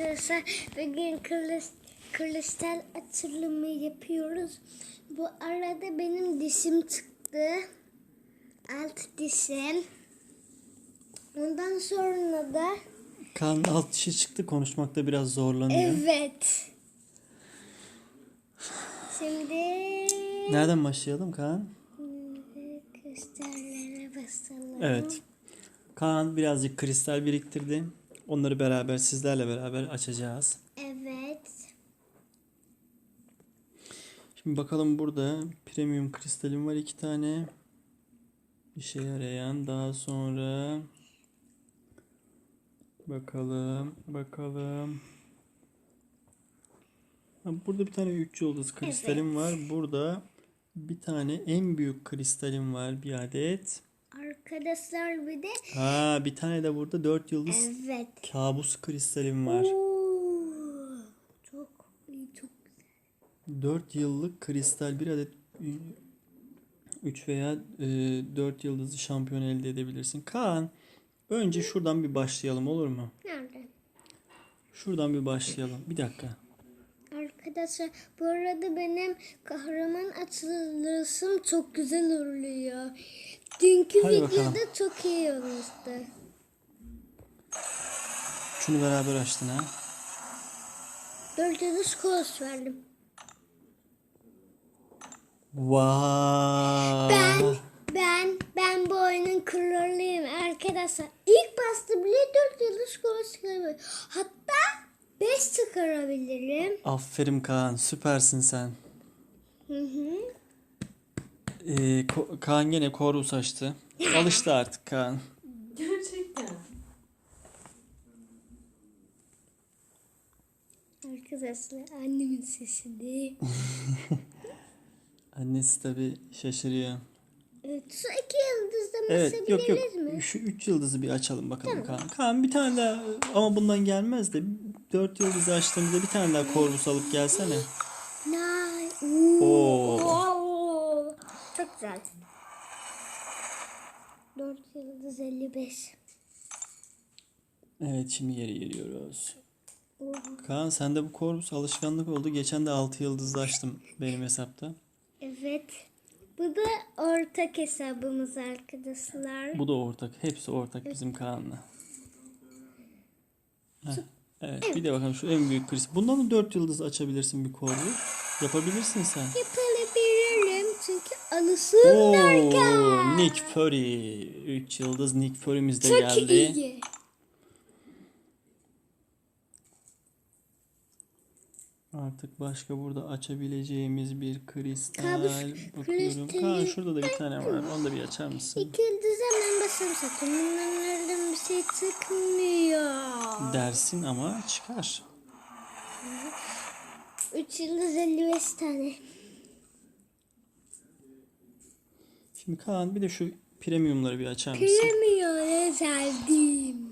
arkadaşlar. Bugün kristal açılımı yapıyoruz. Bu arada benim dişim çıktı. Alt dişim. Ondan sonra da Kaan alt dişi çıktı konuşmakta biraz zorlanıyor. evet. Şimdi Nereden başlayalım Kaan? kristallere basalım. Evet. Kaan birazcık kristal biriktirdi. Onları beraber sizlerle beraber açacağız. Evet. Şimdi bakalım burada premium kristalim var iki tane. İşe yarayan. Daha sonra bakalım bakalım. Burada bir tane 3 yıldız kristalim var. Burada bir tane en büyük kristalim var bir adet. Arkadaşlar bir de Ha bir tane de burada 4 yıldız evet. kabus kristalim var. Oo, çok iyi, çok 4 yıllık kristal bir adet 3 veya 4 yıldızlı şampiyon elde edebilirsin. Kaan önce şuradan bir başlayalım olur mu? Nerede? Şuradan bir başlayalım. Bir dakika. Arkadaşlar bu arada benim kahraman açılışım çok güzel oluyor. Dünkü Hadi videoda bakalım. çok iyi olmuştu. Şunu beraber açtın ha. Dört yıldız kos verdim. Vay. Ben, ben, ben bu oyunun kralıyım arkadaşlar. İlk bastı bile dört yıldız kos çıkarabilirim. Hatta beş çıkarabilirim. Aferin Kaan. Süpersin sen. Hı hı. Ee, Ko- Kaan gene korus açtı. Alıştı artık Kaan. Gerçekten. Arkadaşlar annemin sesini. Annesi tabi şaşırıyor. Evet, şu iki yıldızdan Evet yok yok mi? şu 3 yıldızı bir açalım bakalım Kaan. Kaan bir tane daha ama bundan gelmez de 4 yıldızı açtığımızda bir tane daha korvus alıp gelsene. Nay. Oo. Oo. Güzel. 4 yıldız 55. Evet şimdi geri geliyoruz. Oo. Kaan sende bu korvus alışkanlık oldu. Geçen de 6 yıldızlı açtım benim hesapta. Evet. Bu da ortak hesabımız arkadaşlar. Bu da ortak. Hepsi ortak bizim Kaan'la. Heh, Evet bir de bakalım şu en büyük kriz. Bundan da 4 yıldız açabilirsin bir korvus. Yapabilirsin sen. Yapabilirim alışım derken. Nick Fury. 3 yıldız Nick Fury'miz de Çok geldi. iyi. Artık başka burada açabileceğimiz bir kristal. Kabus- Bakıyorum. Kaan şurada da bir tane var. Onu da bir açar mısın? İki yıldız hemen basarım zaten. Bunlardan bir şey çıkmıyor. Dersin ama çıkar. 3 yıldız 55 tane. Şimdi Kaan bir de şu premiumları bir açar mısın? Bilemiyor sevdim.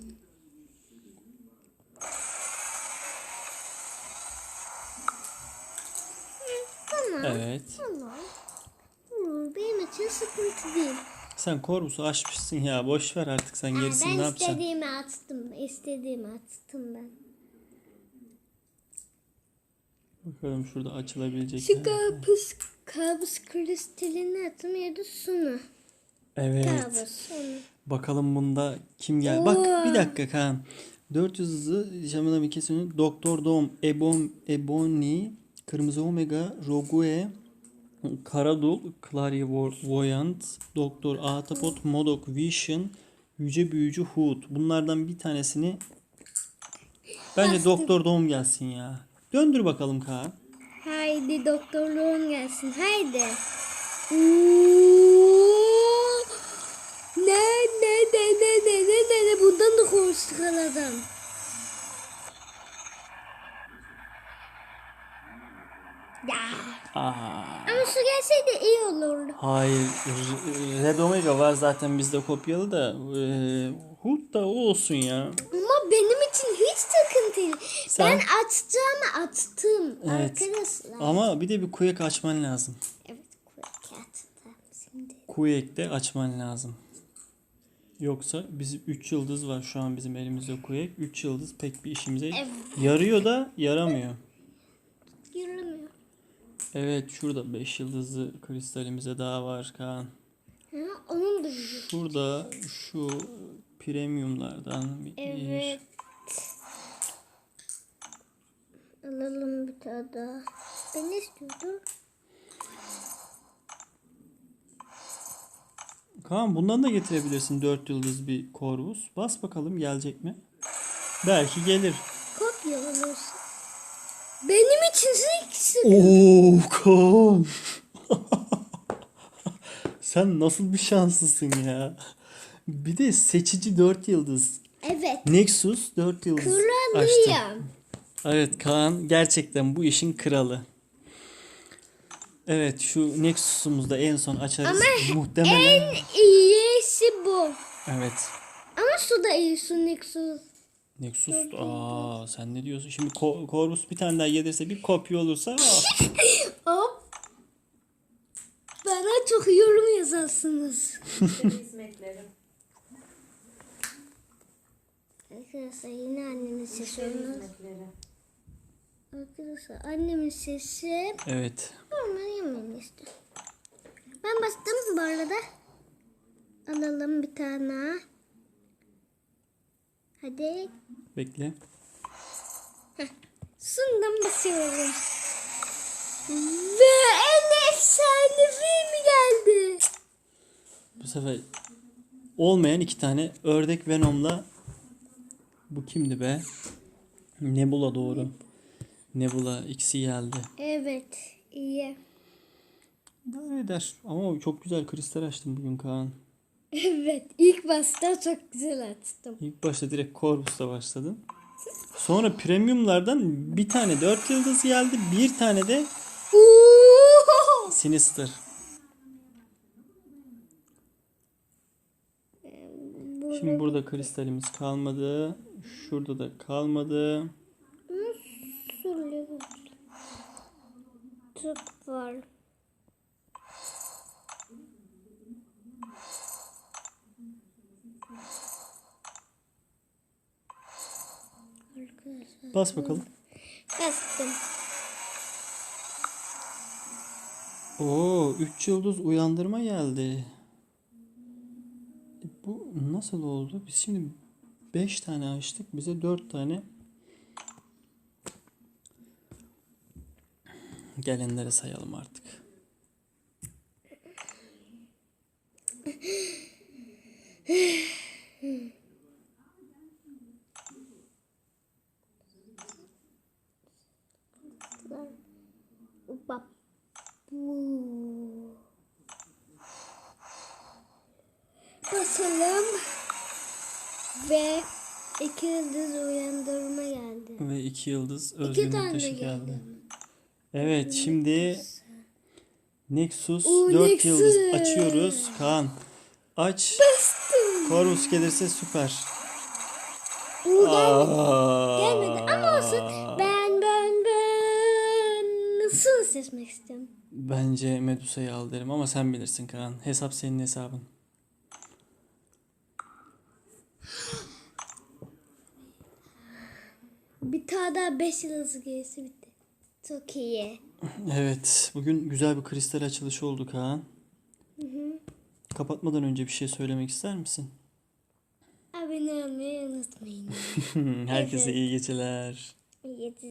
Tamam. Evet. Tamam. Olur, benim için sıkıntı değil. Sen korvusu açmışsın ya. Boş ver artık sen gerisini ben ne yapacaksın? istediğimi attım. İstediğimi attım ben. Bakalım şurada açılabilecek. Şu mi? Kabus, kristalini attım ya da sunu. Evet. Kabus sunu. Bakalım bunda kim gel? Bak bir dakika Kaan. 400 hızı bir kesin. Doktor Dom, Ebon, Ebony, Kırmızı Omega, Rogue, Karadul, Clairvoyant, Doktor Ahtapot, Modok, Vision, Yüce Büyücü Hood. Bunlardan bir tanesini bence Doktor Dom gelsin ya. Döndür bakalım Kaan. Haydi doktorluğun gelsin. Haydi. Oo! Ne ne ne ne ne ne ne ne bundan da konuştuk adam. Ya. Aa. Ama su gelseydi iyi olurdu. Hayır. Red Omega var zaten bizde kopyalı da. E, Hood da o olsun ya. Ama benim için hiç takıntı değil. Sen- Ben açacağımı açtım Evet. arkadaşlar. Ama bir de bir kuyek açman lazım. Evet, kuvvet açtım şimdi. Kuyek de açman lazım. Yoksa bizim 3 yıldız var şu an bizim elimizde Kuyek. 3 yıldız pek bir işimize Evet. yarıyor da yaramıyor. Yürümüyor. Evet şurada 5 yıldızlı kristalimize daha var Kaan. Ha, onun da gücü. Şurada şu premiumlardan bir Evet. Alalım bir tane daha. Ben ne istiyordum? Kaan bundan da getirebilirsin 4 yıldız bir korvus. Bas bakalım gelecek mi? Belki gelir. Kopya olursa. Benim için ikisi. Oo Kaan. Sen nasıl bir şanslısın ya. Bir de seçici 4 yıldız. Evet. Nexus 4 yıldız. Kralıyım. Evet Kaan gerçekten bu işin kralı. Evet şu Nexus'umuzu da en son açarız. Muhtemelen. İyisi bu. Evet. Ama su da iyi su Nexus. Nexus. Aa sen ne diyorsun? Şimdi Ko- Corvus bir tane daha gelirse bir kopya olursa aa, Hop. Bana çok yorum yazarsınız. hizmetlerim. Arkadaşlar yine annemin sesi olmaz. Hizmetleri. Arkadaşlar annemin sesi Evet. normal yemeğini istiyor. Ben bastım bu arada. Alalım bir tane. Hadi. Bekle. Sundan basıyorum. Ve en efsane film geldi. Bu sefer olmayan iki tane ördek Venom'la bu kimdi be? Nebula doğru. Nebula ikisi geldi. Evet iyi. İdare eder. Ama çok güzel kristal açtım bugün Kaan. Evet ilk basta çok güzel açtım. İlk başta direkt Corvus'la başladın. Sonra premiumlardan bir tane 4 yıldız geldi. Bir tane de! Sinister. Şimdi burada kristalimiz kalmadı. Şurada da kalmadı. Çok var. Bas bakalım. bastım. Oo 3 yıldız uyandırma geldi. E, Bu nasıl oldu? Biz şimdi 5 tane açtık. Bize 4 tane gelenleri sayalım artık. Basalım. Ve iki yıldız uyandırma geldi. Ve 2 yıldız İki özgürlük taşı geldi. geldi. Evet şimdi Nexus Oo, 4 Nexus. yıldız açıyoruz. Kaan aç. Corvus gelirse süper. Gelmedi. Aa. Gelmedi ama olsun. Ben ben ben nasıl seçmek istiyorum? Bence Medusa'yı al derim ama sen bilirsin Kaan. Hesap senin hesabın. Bir tane daha 5 yıldız gerisi bitti. Çok iyi. Evet bugün güzel bir kristal açılışı oldu Kaan. Kapatmadan önce bir şey söylemek ister misin? Abone olmayı unutmayın. Herkese Evet. iyi geceler. İyi